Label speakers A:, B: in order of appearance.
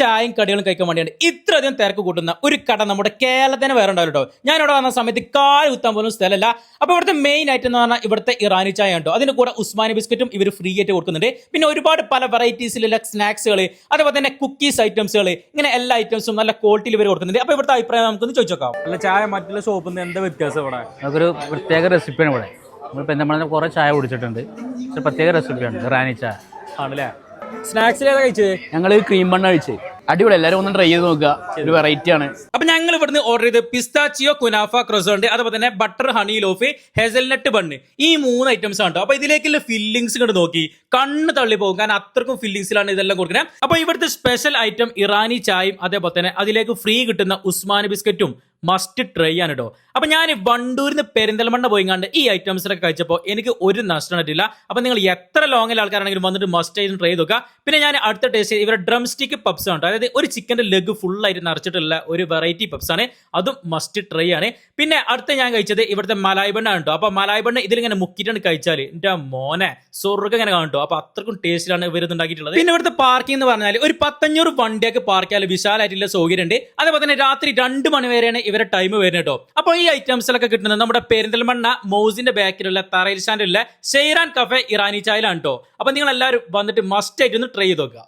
A: ചായയും കടികളും കഴിക്കാൻ വേണ്ടിയാണ് ഇത്രയധികം തിരക്ക് കൂട്ടുന്ന ഒരു കട നമ്മുടെ കേരളത്തിന് വേറെ ഉണ്ടാവില്ല കേട്ടോ ഞാൻ ഇവിടെ വന്ന സമയത്ത് കാൽ കുത്താൻ പോലും സ്ഥലമല്ല. അപ്പോൾ ഇവിടുത്തെ മെയിൻ ഐറ്റം എന്ന് പറഞ്ഞാൽ ഇവിടുത്തെ ഇറാനി ചായ ഉണ്ടോ? അതിന്റെ കൂടെ ഉസ്മാനി ബിസ്ക്കറ്റും ഇവർ ഫ്രീ ആയിട്ട് കൊടുക്കുന്നുണ്ട്. പിന്നെ ഒരുപാട് പല വെറൈറ്റീസിലുള്ള സ്നാക്സുകൾ അതേപോലെ തന്നെ കുക്കീസ് ഐറ്റംസുകൾ ഇങ്ങനെ എല്ലാ ഐറ്റംസും നല്ല ക്വാളിറ്റിയിൽ ഇവർ കൊടുക്കുന്നുണ്ട്. അപ്പോൾ ഇവിടുത്തെ അഭിപ്രായം നമുക്കൊന്ന് ചോദിച്ചോക്കാം.
B: അല്ല ചായ മറ്റുള്ള ഷോപ്പിൽ നിന്ന് എന്താ വ്യത്യാസം ഇവിടെ?
C: നമുക്കൊരു പ്രത്യേക റെസിപ്പിയാണ് ഇവിടെ. നമ്മൾ പെന്തമണന്ന് കുറേ ചായ കുടിച്ചിട്ടുണ്ട്. പക്ഷെ പ്രത്യേക റെസിപ്പിയാണ് ഇറാനി ചായ.
B: ആണല്ലേ? സ്നാക്സിൽ ഏതാ കഴിച്ചത്?
C: ഞങ്ങൾ ക്രീം ബണ്ണ കഴിച്ചത്. അടിപൊളി എല്ലാവരും ഒന്ന് ട്രൈ ചെയ്ത് നോക്കുക. ഒരു വെറൈറ്റി ആണ്.
A: അപ്പൊ ഞങ്ങൾ ഇവിടുന്ന് ഓർഡർ ചെയ്ത് പിസ്താച്ചിയോ കുനാഫ ക്രസോണ്ട് അതുപോലെ തന്നെ butter honey loaf hazelnut bun ഈ മൂന്ന് ഐറ്റംസ് ആണ്. അപ്പൊ ഇതിലേക്കുള്ള ഫില്ലിങ്സ് കണ്ട് നോക്കി. കണ്ണ് തള്ളി പോകും. കാരണം അത്രക്കും ഫില്ലിങ്സിലാണ് ഇതെല്ലാം കൊടുക്കുന്നത്. അപ്പൊ ഇവിടുത്തെ സ്പെഷ്യൽ ഐറ്റം ഇറാനി ചായയും അതേപോലെ തന്നെ അതിലേക്ക് ഫ്രീ കിട്ടുന്ന ഉസ്മാൻ ബിസ്ക്കറ്റും മസ്റ്റ് ട്രൈ ആണ് കേട്ടോ. അപ്പൊ ഞാൻ വണ്ടൂരിൽ നിന്ന് പെരിന്തൽമണ്ണ പോയി കണ്ട് ഈ ഐറ്റംസിലൊക്കെ കഴിച്ചപ്പോൾ എനിക്ക് ഒരു നഷ്ടം പറ്റില്ല അപ്പൊ നിങ്ങൾ എത്ര ലോങ്ങിൽ ആൾക്കാരാണെങ്കിലും വന്നിട്ട് മസ്റ്റ് ആയിട്ട് ട്രൈ ചെയ്ത് നോക്കുക. പിന്നെ ഞാൻ അടുത്ത ടേസ്റ്റ് ഇവരുടെ ഡ്രം സ്റ്റിക്ക് പപ്സ് ആണ്. അതായത് ഒരു ചിക്കന്റെ ലെഗ് ഫുള്ളായിട്ട് നിറച്ചിട്ടുള്ള ഒരു വെറൈറ്റി പപ്സ് ആണ് അതും മസ്റ്റ് ട്രൈ ആണ്. പിന്നെ അടുത്ത ഞാൻ കഴിച്ചത് ഇവിടുത്തെ മലായി ബണ്ണാണ് കേട്ടോ. അപ്പോൾ മലായി ബണ്ണ് ഇതിലിങ്ങനെ മുക്കിയിട്ടാണ് കഴിച്ചാൽ എന്റെ മോനെ സ്വർഗം ഇങ്ങനെ കാണും അപ്പോൾ അപ്പൊ അത്രക്കും ടേസ്റ്റിലാണ് ഇവർ ഇതുണ്ടാക്കിയിട്ടുള്ളത്. പിന്നെ ഇവിടുത്തെ പാർക്കിംഗ് എന്ന് പറഞ്ഞാൽ ഒരു പത്തഞ്ഞൂറ് വണ്ടിയൊക്കെ പാർക്ക് ചെയ്യാൻ വിശാലമായിട്ടുള്ള സൗകര്യമുണ്ട്. അതേപോലെ തന്നെ രാത്രി രണ്ട് മണി വരെയാണ് ഇവരെ ടൈം വരുന്നത് കേട്ടോ. അപ്പോൾ ഈ ഐറ്റംസിലൊക്കെ കിട്ടുന്നത് നമ്മുടെ പെരിന്തൽമണ്ണ മൗസിന്റെ ബാക്കിലുള്ള തറയിൽ സ്റ്റാൻഡിലുള്ള ഷെയ്റാൻ കഫെ ഇറാനി ചായലാണ് കേട്ടോ. അപ്പോൾ നിങ്ങൾ എല്ലാവരും വന്നിട്ട് മസ്റ്റ് ആയിട്ട് ഒന്ന് ട്രൈ ചെയ്ത് നോക്കുക.